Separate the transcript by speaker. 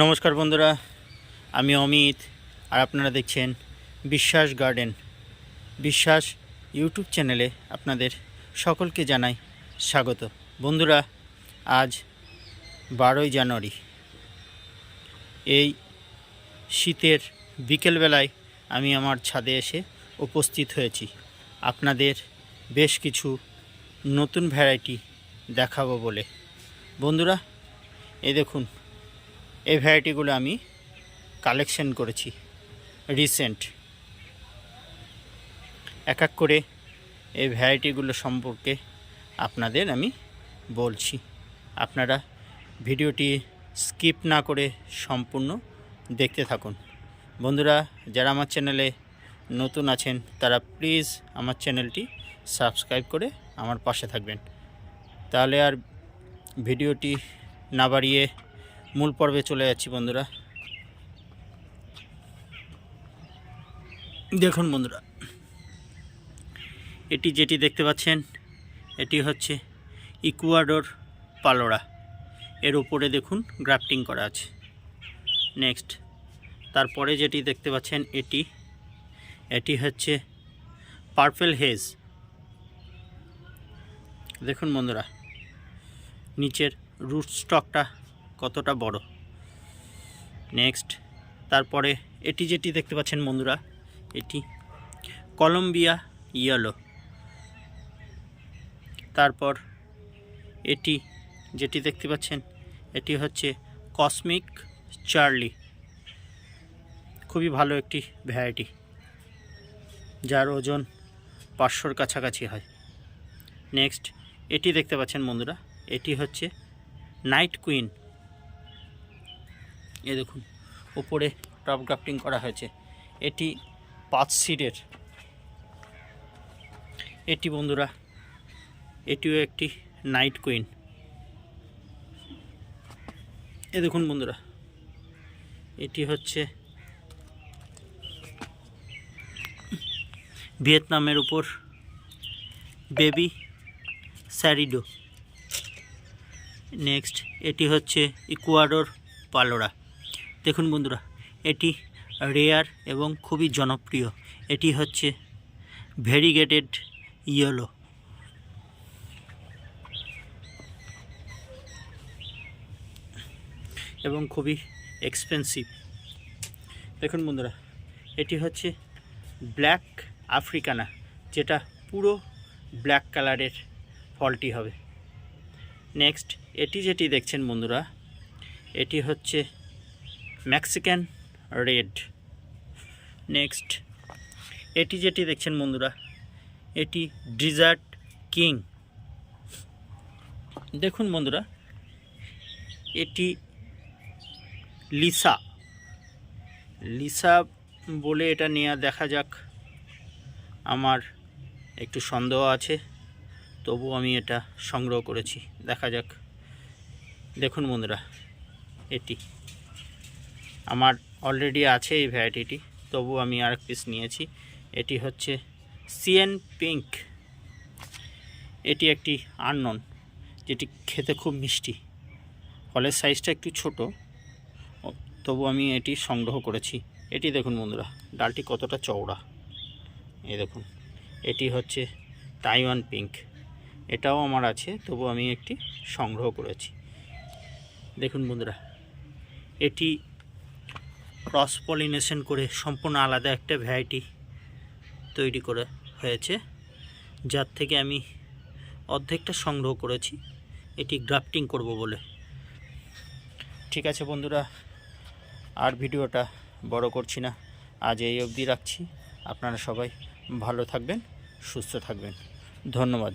Speaker 1: নমস্কার বন্ধুরা, আমি অমিত আর আপনারা দেখছেন বিশ্বাস গার্ডেন। বিশ্বাস ইউটিউব চ্যানেলে আপনাদের সকলকে জানাই স্বাগত। বন্ধুরা, আজ বারোই জানুয়ারি। এই শীতের বিকেলবেলায় আমি আমার ছাদে এসে উপস্থিত হয়েছি। আপনাদের বেশ কিছু নতুন ভ্যারাইটি দেখাবো বলে। বন্ধুরা, এই দেখুন এই ভ্যারাইটিগুলো আমি কালেকশন করেছি রিসেন্ট এক এক করে এই ভ্যারাইটিগুলো সম্পর্কে আপনাদের আমি বলছি। আপনারা ভিডিওটি স্কিপ না করে সম্পূর্ণ দেখতে থাকুন। বন্ধুরা, যারা আমার চ্যানেলে নতুন আছেন, তারা প্লিজ আমার চ্যানেলটি সাবস্ক্রাইব করে আমার পাশে থাকবেন। তাহলে আর ভিডিওটি না বাড়িয়ে মূল পর্বে চলে যাচ্ছি বন্ধুরা। দেখুন বন্ধুরা, এটি যেটি দেখতে পাচ্ছেন, এটি হচ্ছে ইকুয়াডোর পালোরা। এর উপরে দেখুন গ্রাফটিং করা আছে। নেক্সট, তারপরে যেটি দেখতে পাচ্ছেন এটি এটি হচ্ছে পার্পেল হেজ। দেখুন বন্ধুরা, নিচের রুট স্টকটা কতটা বড়? নেক্সট তারপরে এটি যেটি দেখতে পাচ্ছেন বন্ধুরা, এটি কলম্বিয়া ইয়েলো তারপর এটি যেটি দেখতে পাচ্ছেন, এটি হচ্ছে কসমিক চার্লি খুবই ভালো একটি ভ্যারাইটি যার ওজন পাঁচশোর কাছাকাছি হয়। নেক্সট এটি দেখতে পাচ্ছেন বন্ধুরা, এটি হচ্ছে নাইট কুইন এ দেখুন, উপরে টপ গ্রাফটিং করা হয়েছে। এটি পাঁচ সিটের। এটি বন্ধুরা, এটিও একটি নাইট কুইন। এ দেখুন বন্ধুরা, এটি হচ্ছে ভিয়েতনামের উপর বেবি স্যারিডো। নেক্সট, এটি হচ্ছে ইকুয়াডোর পালোরা। দেখুন বন্ধুরা, এটি রেয়ার এবং খুবই জনপ্রিয়। এটি হচ্ছে ভেরিগেটেড ইয়েলো এবং খুবই এক্সপেন্সিভ দেখুন বন্ধুরা, এটি হচ্ছে ব্ল্যাক আফ্রিকানা যেটা পুরো ব্ল্যাক কালারের ফলটি হবে। নেক্সট এটি যেটি দেখছেন বন্ধুরা, এটি হচ্ছে মেক্সিকান রেড নেক্সট এটি যেটি দেখছেন বন্ধুরা, এটি ডিজার্ট কিং দেখুন বন্ধুরা, এটি লিসা। লিসা বলে এটা নেওয়া দেখা যাক। আমার একটু সন্দেহ আছে, তবু আমি এটা সংগ্রহ করেছি। দেখা যাক। দেখুন বন্ধুরা, এটি। আমার অলরেডি আছে এই ভ্যারাইটিটি তবু আমি আর পিস নিয়েছি। এটি হচ্ছে সিএন পিঙ্ক এটি একটি আননন যেটি খেতে খুব মিষ্টি। ফলের সাইজটা একটু ছোট তবু আমি এটি সংগ্রহ করেছি। এটি দেখুন বন্ধুরা, ডালটি কতটা চওড়া। এই দেখুন, এটি হচ্ছে তাইওয়ান পিঙ্ক এটাও আমার আছে তবু আমি একটি সংগ্রহ করেছি। দেখুন বন্ধুরা, এটি ক্রস পলিনেশন করে সম্পূর্ণ আলাদা একটা ভ্যারাইটি তৈরি করে হয়েছে, যার থেকে আমি অর্ধেকটা সংগ্রহ করেছি। এটি গ্রাফটিং করব বলে। ঠিক আছে বন্ধুরা, আর ভিডিওটা বড় করছি না। আজ এই অবধি রাখছি। আপনারা সবাই ভালো থাকবেন, সুস্থ থাকবেন। ধন্যবাদ।